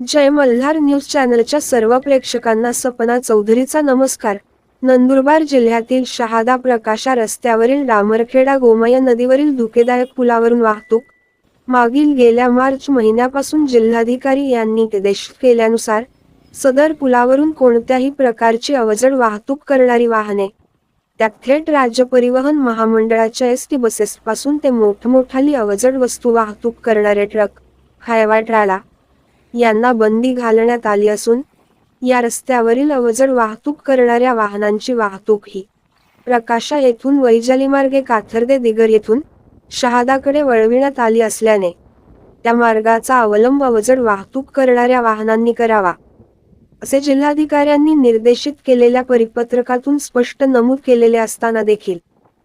जय Malhar news चॅनलच्या सर्व प्रेक्षकांना सपना चौधरीचा नमस्कार. नंदुरबार जिल्ह्यातील शहादा प्रकाशा रस्त्यावरील डामरखेडा गोमय नदीवरील धोकेदायक पुलावरून वाहतूक मागील गेल्या मार्च महिन्यापासून जिल्हाधिकारी यांनी निर्देश केल्यानुसार सदर पुलावरून कोणत्याही प्रकारची अवजड वाहतूक करणारी वाहने त्यात थेट राज्य परिवहन महामंडळाच्या एस टी बसेसपासून ते मोठमोठाली अवजड वस्तू वाहतूक करणारे ट्रक हायवा ट्राला यांना बंदी घालण्यात आली असून या रस्त्यावरील अवजड वाहतूक करणाऱ्या वाहनांची वाहतूक ही. प्रकाशा येथून वैजाली मार्गे काथर्दे दिगर येथून शहादाकडे वळविण्यात आली असल्याने त्या मार्गाचा अवलंब अवजड वाहतूक करणाऱ्या वाहनांनी करावा असे जिल्हाधिकाऱ्यांनी निर्देशित केलेल्या परिपत्रकातून स्पष्ट नमूद केलेले असताना देखील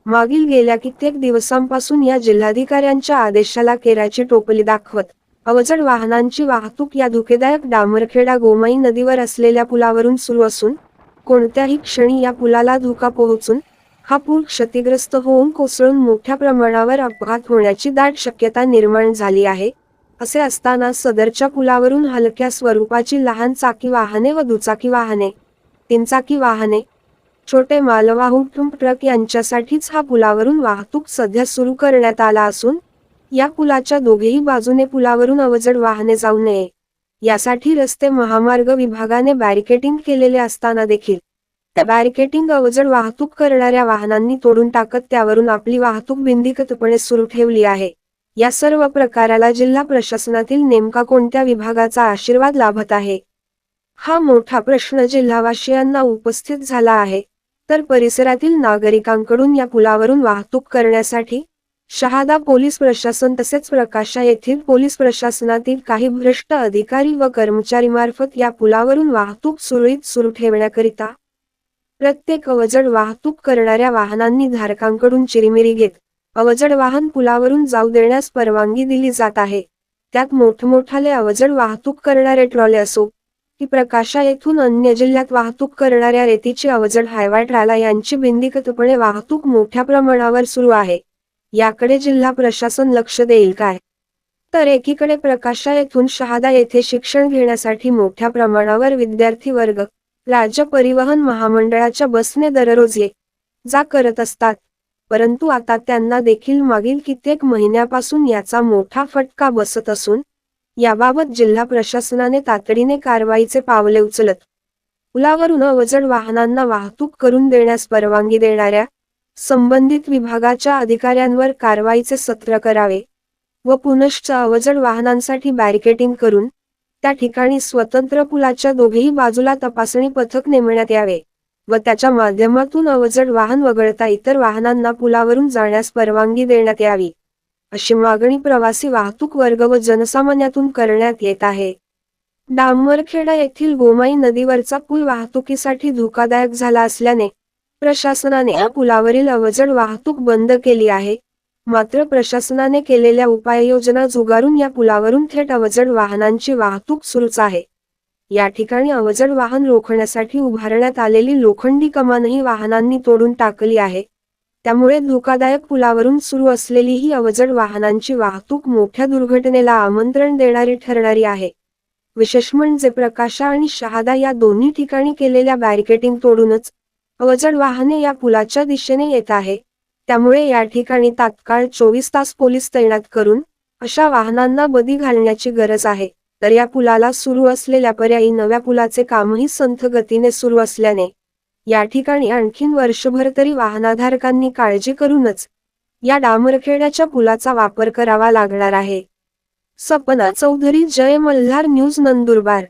मागील गेल्या कित्येक दिवसांपासून या जिल्हाधिकाऱ्यांच्या आदेशाला केराची टोपली दाखवत अवजड वाहनांची वाहतूक या धोकेदायक डामरखेडा गोमाई नदीवर असलेल्या पुलावरून सुरू असून कोणत्याही क्षणी या पुलाला धोका पोहोचून हा पूल क्षतिग्रस्त होऊन कोसळून मोठ्या प्रमाणावर अपघात होण्याची दाट शक्यता निर्माण झाली आहे असे असताना सदरच्या पुलावरून हलक्या स्वरूपाची लहान चाकी वाहने व दुचाकी वाहने तीनचाकी वाहने छोटे मालवाहू ट्रक यांच्यासाठीच हा पुलावरून वाहतूक सध्या सुरू करण्यात आला असून या पुलाच्या दोघेही बाजूने पुलावरून अवजड वाहने जाऊ नये. यासाठी रस्ते महामार्ग विभागाने बॅरिकेटिंग केलेले असताना देखील. त्या बॅरिकेटिंग अवजड वाहतूक करणाऱ्या वाहनांनी तोडून टाकत त्यावरून आपली वाहतूक बिंदिकतपणे सुरू ठेवली आहे. या सर्व प्रकाराला जिल्हा प्रशासनातील नेमका कोणत्या विभागाचा आशीर्वाद लाभत आहे? हा मोठा प्रश्न जिल्हावासियांना उपस्थित झाला आहे. तर परिसरातील नागरिकांकडून या पुलावरून वाहतूक करण्यासाठी शहादा पोलीस प्रशासन तसेच प्रकाशा येथील पोलीस प्रशासनातील काही भ्रष्ट अधिकारी व कर्मचारी मार्फत या पुलावरून वाहतूक सुरळीत सुरू ठेवण्याकरिता प्रत्येक अवजड वाहतूक करणाऱ्या वाहनांनी धारकांकडून चिरीमिरी घेत अवजड वाहन पुलावरून जाऊ देण्यास परवानगी दिली जात आहे. त्यात मोठमोठाले अवजड वाहतूक करणारे ट्रॉले असो की प्रकाशा येथून अन्य जिल्ह्यात वाहतूक करणाऱ्या रेतीची अवजड हायवा ट्राला यांची बिंदिकतपणे वाहतूक मोठ्या प्रमाणावर सुरू आहे. याकडे जिल्हा प्रशासन लक्ष देईल काय? तर एकीकडे प्रकाशा येथून शहादा येथे शिक्षण घेण्यासाठी मोठ्या प्रमाणावर विद्यार्थी वर्ग राज्य परिवहन महामंडळाच्या बसने दररोज ये जा करत असतात. परंतु आता त्यांना देखील मागील कित्येक महिन्यापासून याचा मोठा फटका बसत असून याबाबत जिल्हा प्रशासनाने तातडीने कारवाईचे पावले उचलत पुलावरून अवजड वाहनांना वाहतूक करून देण्यास परवानगी देणाऱ्या संबंधित विभागाच्या अधिकाऱ्यांवर कारवाईचे सत्र करावे व पुनश्च अवजड वाहनांसाठी बॅरिकेटिंग करून त्या ठिकाणी स्वतंत्र पुलाच्या दोघेही बाजूला तपासणी पथक नेमण्यात यावे व त्याच्या माध्यमातून अवजड वाहन वगळता इतर वाहनांना पुलावरून जाण्यास परवानगी देण्यात यावी अशी मागणी प्रवासी वाहतूक वर्ग व जनसामान्यातून करण्यात येत आहे. डांबरखेडा येथील गोमाई नदीवरचा पूल वाहतुकीसाठी धोकादायक झाला असल्याने प्रशासनाने या पुलावरील अवजड वाहतूक बंद केली आहे. मात्र प्रशासनाने केलेल्या उपाययोजना जुगारून या पुलावरून थेट अवजड वाहनांची वाहतूक सुरूच आहे. या ठिकाणी अवजड वाहन रोखण्यासाठी उभारण्यात आलेली लोखंडी कमानही वाहनांनी तोडून टाकली आहे. त्यामुळे धोकादायक पुलावरून सुरू असलेली ही अवजड वाहनांची वाहतूक मोठ्या दुर्घटनेला आमंत्रण देणारी ठरणारी आहे. विशेष म्हणजे प्रकाशा आणि शहादा या दोन्ही ठिकाणी केलेल्या बॅरिकेटिंग तोडूनच अवजड वाहने या पुलाच्या दिशेने येत आहे. त्यामुळे या ठिकाणी तात्काळ चोवीस तास पोलीस तैनात करून अशा वाहनांना बदी घालण्याची गरज आहे. तर या पुलाला सुरू असलेल्या पर्यायी नव्या पुलाचे कामही संथ गतीने सुरू असल्याने या ठिकाणी आणखीन वर्षभर तरी वाहनाधारकांनी काळजी करूनच या डामरखेड्याच्या पुलाचा वापर करावा लागणार आहे. सपना चौधरी जय मल्हार न्यूज नंदुरबार.